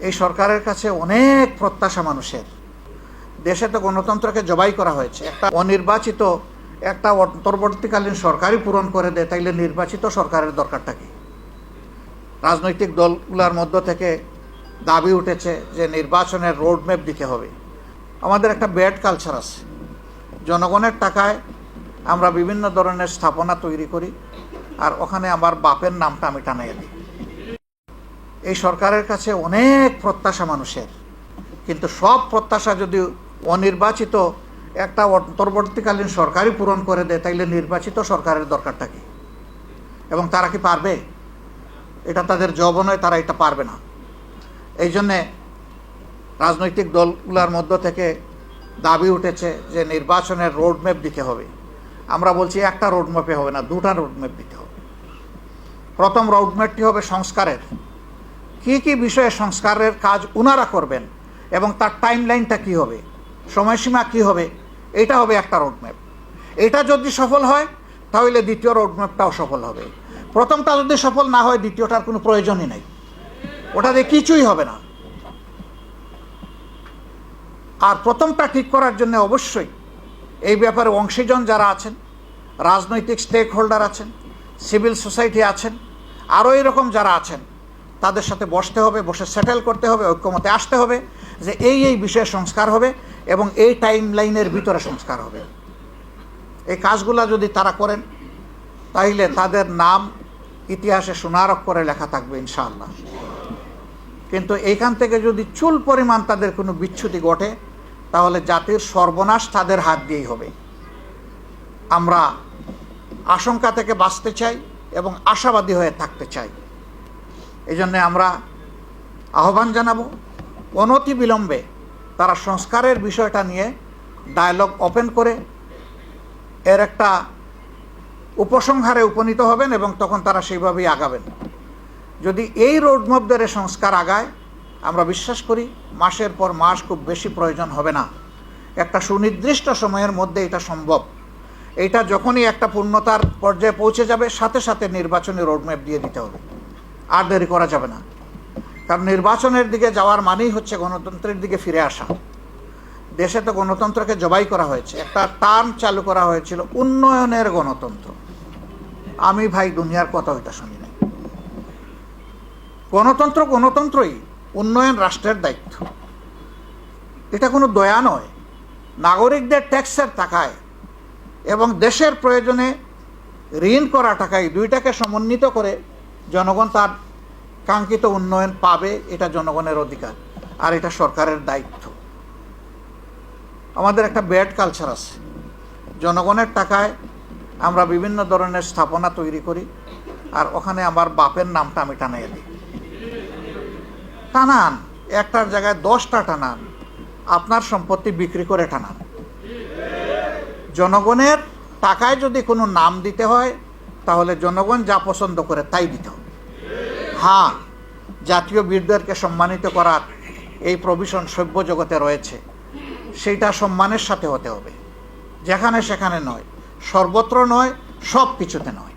এই সরকারের কাছে অনেক প্রত্যাশা মানুষের। দেশে তো গণতন্ত্রকে জবাই করা হয়েছে। একটা অনির্বাচিত, একটা অন্তর্বর্তীকালীন সরকারই পূরণ করে দেয়, তাইলে নির্বাচিত সরকারের দরকারটা কি? রাজনৈতিক দলগুলোর মধ্য থেকে দাবি উঠেছে যে নির্বাচনের রোডম্যাপ দিতে হবে। আমাদের একটা ব্যাড কালচার আছে। জনগণের টাকায় আমরা বিভিন্ন ধরনের স্থাপনা তৈরি করি, আর ওখানে আমার বাপের নামটা আমি টানাইয়া দিই। এই সরকারের কাছে অনেক প্রত্যাশা মানুষের। কিন্তু সব প্রত্যাশা যদি অনির্বাচিত একটা অন্তর্বর্তীকালীন সরকারই পূরণ করে দেয়, তাইলে নির্বাচিত সরকারের দরকারটা কি? এবং তারা কি পারবে? এটা তাদের জব নয়, তারা এটা পারবে না। এই জন্যে রাজনৈতিক দলগুলোর মধ্য থেকে দাবি উঠেছে যে নির্বাচনের রোডম্যাপ দিতে হবে। আমরা বলছি একটা রোডম্যাপে হবে না, দুটা রোডম্যাপ দিতে হবে। প্রথম রোডম্যাপটি হবে সংস্কারের। কি কি বিষয়ে সংস্কারের কাজ উনারা করবেন এবং তার টাইম লাইনটা কী হবে, সময়সীমা কী হবে, এটা হবে একটা রোডম্যাপ এটা যদি সফল হয়, তাহলে দ্বিতীয় রোডম্যাপটাও সফল হবে। প্রথমটা যদি সফল না হয়, দ্বিতীয়টার কোনো প্রয়োজনই নেই। ওটাতে কিছুই হবে না। আর প্রথমটা ঠিক করার জন্য অবশ্যই এই ব্যাপারে অংশীজন যারা আছেন, রাজনৈতিক স্টেক হোল্ডার আছেন সিভিল সোসাইটি আছেন, আরও এরকম যারা আছেন তাদের সাথে বসতে হবে, বসে সেটেল করতে হবে, ঐক্যমতে আসতে হবে যে এই এই বিষয়ে সংস্কার হবে এবং এই টাইম লাইনের ভিতরে সংস্কার হবে। এই কাজগুলো যদি তারা করেন, তাইলে তাদের নাম ইতিহাসে সোনার করে লেখা থাকবে ইনশাআল্লাহ। কিন্তু এইখান থেকে যদি চুল পরিমাণ তাদের কোনো বিচ্ছুতি ঘটে, তাহলে জাতির সর্বনাশ তাদের হাত দিয়েই হবে। আমরা আশঙ্কা থেকে বাঁচতে চাই এবং আশাবাদী হয়ে থাকতে চাই। এই জন্যে আমরা আহ্বান জানাব, অনতি বিলম্বে তারা সংস্কারের বিষয়টা নিয়ে ডায়ালগ ওপেন করে, এর একটা উপসংহারে উপনীত হবেন এবং তখন তারা সেইভাবেই আগাবেন। যদি এই রোডম্যাপ ধরে সংস্কার আগায়, আমরা বিশ্বাস করি মাসের পর মাস খুব বেশি প্রয়োজন হবে না। একটা সুনির্দিষ্ট সময়ের মধ্যে এটা সম্ভব। এইটা যখনই একটা পূর্ণতার পর্যায়ে পৌঁছে যাবে, সাথে সাথে নির্বাচনী রোডম্যাপ দিয়ে দিতে হবে। আর দেরি করা যাবে না। কারণ নির্বাচনের দিকে যাওয়ার মানেই হচ্ছে গণতন্ত্রের দিকে ফিরে আসা। দেশে তো গণতন্ত্রকে জবাই করা হয়েছে। একটা টার্ম চালু করা হয়েছিল উন্নয়নের গণতন্ত্র। আমি ভাই দুনিয়ার কথা ওইটা শুনি নাই। গণতন্ত্র গণতন্ত্রই উন্নয়ন রাষ্ট্রের দায়িত্ব। এটা কোনো দয়া নয়। নাগরিকদের ট্যাক্সের টাকায় এবং দেশের প্রয়োজনে ঋণ করা টাকায় দুইটাকে সমন্বিত করে জনগণ তার কাঙ্ক্ষিত উন্নয়ন পাবে, এটা জনগণের অধিকার, আর এটা সরকারের দায়িত্ব। আমাদের একটা ব্যাড কালচার আছে। জনগণের টাকায় আমরা বিভিন্ন ধরনের স্থাপনা তৈরি করি, আর ওখানে আমার বাপের নামটা আমি টানাইয়া দিই। টানান, একটার জায়গায় দশটা টানান, আপনার সম্পত্তি বিক্রি করে টানান। জনগণের টাকায় যদি কোনো নাম দিতে হয় তাহলে জনগণ যা পছন্দ করে তাই দিতে হবে। হ্যাঁ জাতীয় বীরদেরকে সম্মানিত করার এই প্রভিশন সভ্য জগতে রয়েছে। সেইটা সম্মানের সাথে হতে হবে। যেখানে সেখানে নয়, সর্বত্র নয় সব কিছুতে নয়।